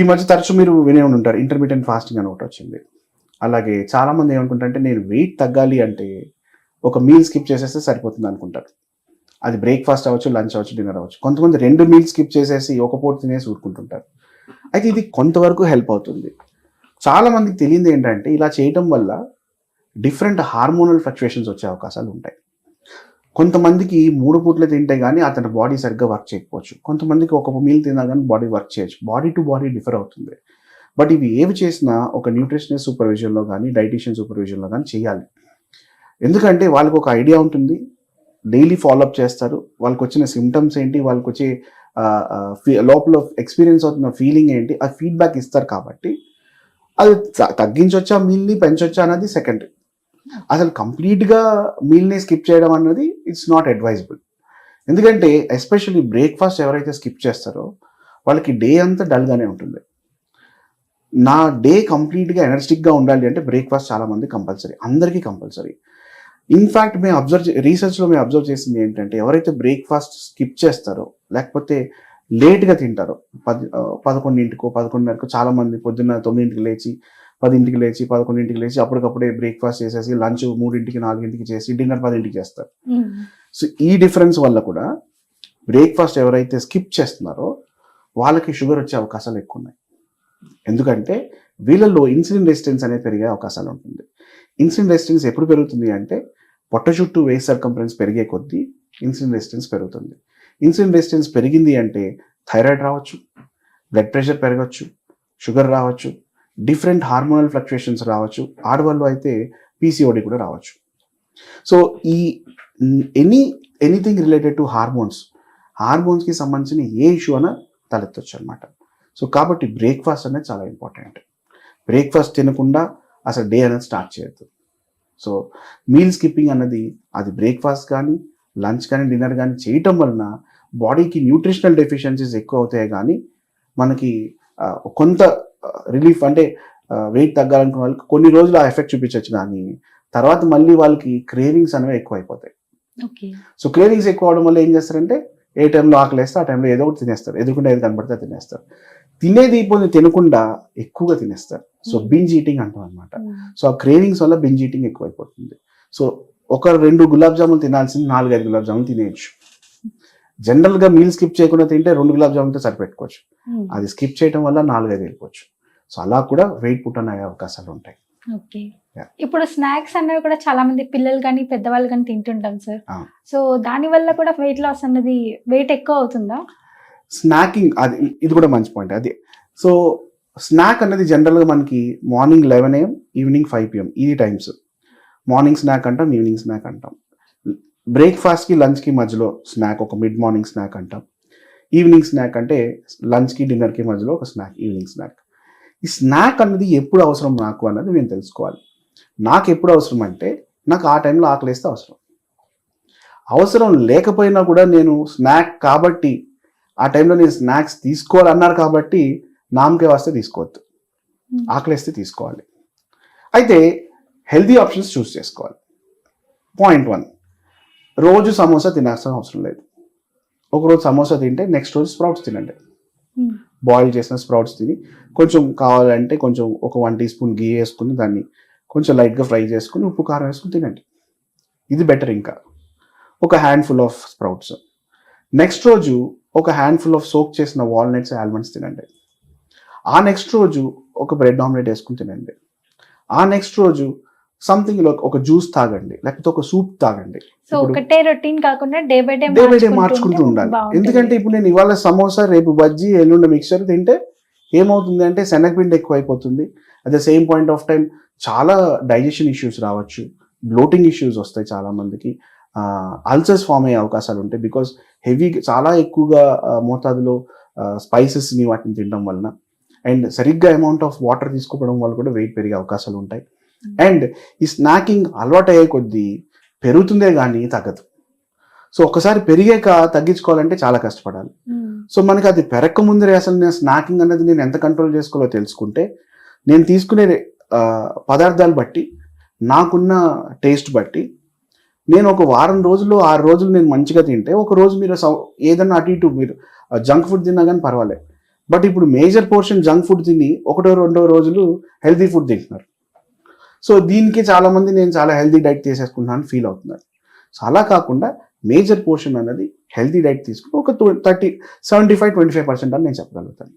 ఈ మధ్య తరచు మీరు వినే ఉంటారు ఇంటర్మీడియట్ ఫాస్టింగ్ అని ఒకటి వచ్చింది. అలాగే చాలామంది ఏమనుకుంటారంటే నేను వెయిట్ తగ్గాలి అంటే ఒక మీల్ స్కిప్ చేసేస్తే సరిపోతుంది అనుకుంటారు. అది బ్రేక్ఫాస్ట్ అవ్వచ్చు లంచ్ అవ్వచ్చు డిన్నర్ అవ్వచ్చు. కొంతమంది రెండు మీల్స్ స్కిప్ చేసేసి ఒక పూట తినేసి ఊరుకుంటుంటారు. అయితే ఇది కొంతవరకు హెల్ప్ అవుతుంది. చాలామందికి తెలియదు ఏంటంటే ఇలా చేయటం వల్ల డిఫరెంట్ హార్మోనల్ ఫ్లక్చుయేషన్స్ వచ్చే అవకాశాలు ఉంటాయి. కొంతమందికి మూడు పూట్లు తింటే కానీ అతని బాడీ సరిగ్గా వర్క్ చేయకపోవచ్చు. కొంతమందికి ఒక మీల్ తిన్నా కానీ బాడీ వర్క్ చేయొచ్చు. బాడీ టు బాడీ డిఫర్ అవుతుంది. బట్ ఇవి ఏవి చేసినా ఒక న్యూట్రిషనల్ సూపర్విజన్లో కానీ డైటీషియన్ సూపర్విజన్లో కానీ చేయాలి. ఎందుకంటే వాళ్ళకి ఒక ఐడియా ఉంటుంది. డైలీ ఫాలోఅప్ చేస్తారు. వాళ్ళకి వచ్చిన సిమ్టమ్స్ ఏంటి? వాళ్ళకి వచ్చే ఫీ- లోపల ఎక్స్పీరియన్స్ అవుతున్న ఫీలింగ్ ఏంటి? ఆ ఫీడ్బ్యాక్ ఇస్తారు కాబట్టి అది తగ్గించవచ్చా తగ్గించొచ్చా? మీల్ని పెంచొచ్చా? అన్నది సెకండ్ అసలు కంప్లీట్గా మీల్ని స్కిప్ చేయడం అన్నది ఇట్స్ నాట్ అడ్వైజబుల్. ఎందుకంటే ఎస్పెషల్లీ బ్రేక్ఫాస్ట్ ఎవరైతే స్కిప్ చేస్తారో వాళ్ళకి డే అంతా డల్గానే ఉంటుంది. నా డే కంప్లీట్గా ఎనర్జెటిక్గా ఉండాలి అంటే బ్రేక్ఫాస్ట్ చాలామంది కంపల్సరీ అందరికీ కంపల్సరీ. ఇన్ఫ్యాక్ట్ మేము అబ్జర్వ్ రీసెర్చ్లో మేము అబ్జర్వ్ చేసింది ఏంటంటే ఎవరైతే బ్రేక్ఫాస్ట్ స్కిప్ చేస్తారో లేకపోతే లేట్గా తింటారో పది పదకొండింటికో పదకొండున్నరకు చాలామంది పొద్దున్న తొమ్మిదింటికి లేచి పదింటికి లేచి పదకొండింటికి లేచి అప్పటికప్పుడే బ్రేక్ఫాస్ట్ చేసేసి లంచ్ మూడింటికి నాలుగింటికి చేసి డిన్నర్ పదింటికి చేస్తారు. సో ఈ డిఫరెన్స్ వల్ల కూడా బ్రేక్ఫాస్ట్ ఎవరైతే స్కిప్ చేస్తున్నారో వాళ్ళకి షుగర్ వచ్చే అవకాశాలు ఎక్కువ ఉన్నాయి ఎందుకంటే వీళ్ళల్లో ఇన్సులిన్ రెసిస్టెన్స్ అనేది పెరిగే అవకాశాలు ఉంటుంది. ఇన్సులిన్ రెసిస్టెన్స్ ఎప్పుడు పెరుగుతుంది అంటే పొట్ట చుట్టూ వేస్ట్ సర్కంఫరెన్స్ పెరిగే కొద్దీ ఇన్సులిన్ రెసిస్టెన్స్ పెరుగుతుంది. ఇన్సులిన్ రెసిస్టెన్స్ పెరిగింది అంటే థైరాయిడ్ రావచ్చు బ్లడ్ ప్రెషర్ పెరగచ్చు షుగర్ రావచ్చు డిఫరెంట్ హార్మోనల్ ఫ్లక్చుయేషన్స్ రావచ్చు. ఆడవాళ్ళు అయితే పీసీఓడి కూడా రావచ్చు. సో ఈ any anything related to hormones హార్మోన్స్కి సంబంధించిన ఏ ఇష్యూ అన్న తలెత్తొచ్చు అనమాట సో కాబట్టి బ్రేక్ఫాస్ట్ అనేది చాలా ఇంపార్టెంట్. బ్రేక్ఫాస్ట్ తినకుండా అసలు డే అనేది స్టార్ట్ చేయొద్దు. సో మీల్ స్కిప్పింగ్ అన్నది అది బ్రేక్ఫాస్ట్ కానీ లంచ్ కానీ డిన్నర్ కానీ చేయటం వలన బాడీకి న్యూట్రిషనల్ డెఫిషియన్సీస్ ఎక్కువ అవుతాయి కానీ మనకి కొంత రిలీఫ్ అంటే వెయిట్ తగ్గాలనుకున్న వాళ్ళకి కొన్ని రోజులు ఆ ఎఫెక్ట్ చూపించవచ్చు కానీ తర్వాత మళ్ళీ వాళ్ళకి క్రేవింగ్స్ అనేవి ఎక్కువ అయిపోతాయి సో క్రేవింగ్స్ ఎక్కువ అవడం వల్ల ఏం చేస్తారంటే ఏ టైంలో ఆకలి వేస్తే ఆ టైంలో ఏదో ఒకటి తినేస్తారు. ఎదుర్కొంటే ఏది కనబడితే తినేస్తారు. తినేది ఇప్పుడు తినకుండా ఎక్కువగా తినేస్తారు. సో బింజ్ ఈటింగ్ అంటాం అనమాట సో ఆ క్రేవింగ్స్ వల్ల బింజ్ ఈటింగ్ ఎక్కువైపోతుంది. సో ఒక రెండు గులాబ్ జాములు తినాల్సింది నాలుగైదు గులాబ్ జాములు తినేయచ్చు. జనరల్గా మీల్ స్కిప్ చేయకుండా తింటే రెండు గులాబ్ జాములతో సరిపెట్టుకోవచ్చు. అది స్కిప్ చేయడం వల్ల నాలుగైదు వెళ్ళిపోవచ్చు. సో అలా కూడా వెయిట్ పుట్టన్ అయ్యే అవకాశాలు ఉంటాయి. ఓకే. ఇప్పుడు స్నాక్స్ అన్నవి కూడా చాలా మంది పిల్లలు కానీ పెద్దవాళ్ళు కానీ తింటుంటాం సార్. సో దాని వల్ల కూడా వెయిట్ లాస్ అన్నది వెయిట్ ఎక్కువ అవుతుందా? స్నాకింగ్ అది ఇది కూడా మంచి పాయింట్. అది సో స్నాక్ అనేది జనరల్గా మనకి morning eleven AM evening five PM. ఈ టైమ్స్. మార్నింగ్ స్నాక్ అంటాం ఈవినింగ్ స్నాక్ అంటాం. బ్రేక్ఫాస్ట్కి లంచ్కి మధ్యలో స్నాక్ ఒక మిడ్ మార్నింగ్ స్నాక్ అంటాం. ఈవినింగ్ స్నాక్ అంటే లంచ్కి డిన్నర్కి మధ్యలో ఒక స్నాక్ ఈవినింగ్ స్నాక్. ఈ స్నాక్ అన్నది ఎప్పుడు అవసరం నాకు అన్నది నేను తెలుసుకోవాలి. నాకు ఎప్పుడు అవసరం అంటే నాకు ఆ టైంలో ఆకలిస్తే అవసరం. అవసరం లేకపోయినా కూడా నేను స్నాక్ కాబట్టి ఆ టైంలో నేను స్నాక్స్ తీసుకోవాలన్నారు కాబట్టి నామకే వస్తే తీసుకోవద్దు. ఆకలిస్తే తీసుకోవాలి. అయితే హెల్తీ ఆప్షన్స్ చూస్ చేసుకోవాలి. Point one. రోజు సమోసా తినాల్సిన అవసరం లేదు. ఒకరోజు సమోసా తింటే నెక్స్ట్ రోజు స్ప్రౌట్స్ తినండి. Hmm. బాయిల్ చేసిన స్ప్రౌట్స్ తిని కొంచెం కావాలంటే కొంచెం ఒక వన్ టీ స్పూన్ గీ వేసుకుని దాన్ని కొంచెం లైట్గా ఫ్రై చేసుకుని ఉప్పు కారం వేసుకుని తినండి. ఇది బెటర్ ఇంకా. ఒక హ్యాండ్ఫుల్ ఆఫ్ స్ప్రౌట్స్. నెక్స్ట్ రోజు ఒక హ్యాండ్ఫుల్ ఆఫ్ సోక్ చేసిన వాల్నట్స్ ఆల్మండ్స్ తినండి. ఆ నెక్స్ట్ రోజు ఒక బ్రెడ్ ఆమ్లెట్ వేసుకుని తినండి. ఆ నెక్స్ట్ రోజు సంథింగ్ ఒక జ్యూస్ తాగండి లేకపోతే ఒక సూప్ తాగండి. సో ఇప్పుడు- ఒకటే రొటీన్ కాకుండా day by day day by day మార్చుకుంటూ ఉండాలి. ఎందుకంటే ఇప్పుడు నేను ఇవాళ సమోసా రేపు బజ్జీ ఎల్లుండి మిక్చర్ తింటే ఏమవుతుంది అంటే శనగపిండి ఎక్కువ అయిపోతుంది at the same point of time చాలా డైజెషన్ ఇష్యూస్ రావచ్చు. బ్లోటింగ్ ఇష్యూస్ వస్తాయి చాలా మందికి. అల్సర్స్ ఫామ్ అయ్యే అవకాశాలు ఉంటాయి బికాస్ హెవీ చాలా ఎక్కువగా మోతాదులో స్పైసెస్ని వాటిని తినడం వలన. అండ్ సరిగ్గా అమౌంట్ ఆఫ్ వాటర్ తీసుకోవడం వల్ల కూడా వెయిట్ పెరిగే అవకాశాలు ఉంటాయి. అండ్ ఈ స్నాకింగ్ అలవాటు అయ్యే కొద్దీ పెరుగుతుందే కానీ తగ్గదు. సో ఒకసారి పెరిగాక తగ్గించుకోవాలంటే చాలా కష్టపడాలి. సో మనకి అది పెరక్క ముందరే అసలు నేను స్నాకింగ్ అనేది నేను ఎంత కంట్రోల్ చేసుకోవాలో తెలుసుకుంటే నేను తీసుకునే పదార్థాలు బట్టి నాకున్న టేస్ట్ బట్టి నేను ఒక వారం రోజులు ఆరు రోజులు నేను మంచిగా తింటే ఒక రోజు మీరు సౌ- ఏదన్నా అటు ఇటు మీరు జంక్ ఫుడ్ తిన్నా కానీ పర్వాలేదు. బట్ ఇప్పుడు మేజర్ పోర్షన్ జంక్ ఫుడ్ తిని ఒకటో రెండో రోజులు హెల్తీ ఫుడ్ తింటున్నారు. సో దీనికి చాలా మంది నేను చాలా హెల్తీ డైట్ తీసేసుకుంటున్నాను ఫీల్ అవుతున్నారు. సో అలా కాకుండా మేజర్ పోర్షన్ అనేది హెల్తీ డైట్ తీసుకుని ఒక thirty seventy five twenty five percent అని నేను చెప్పగలుగుతాను.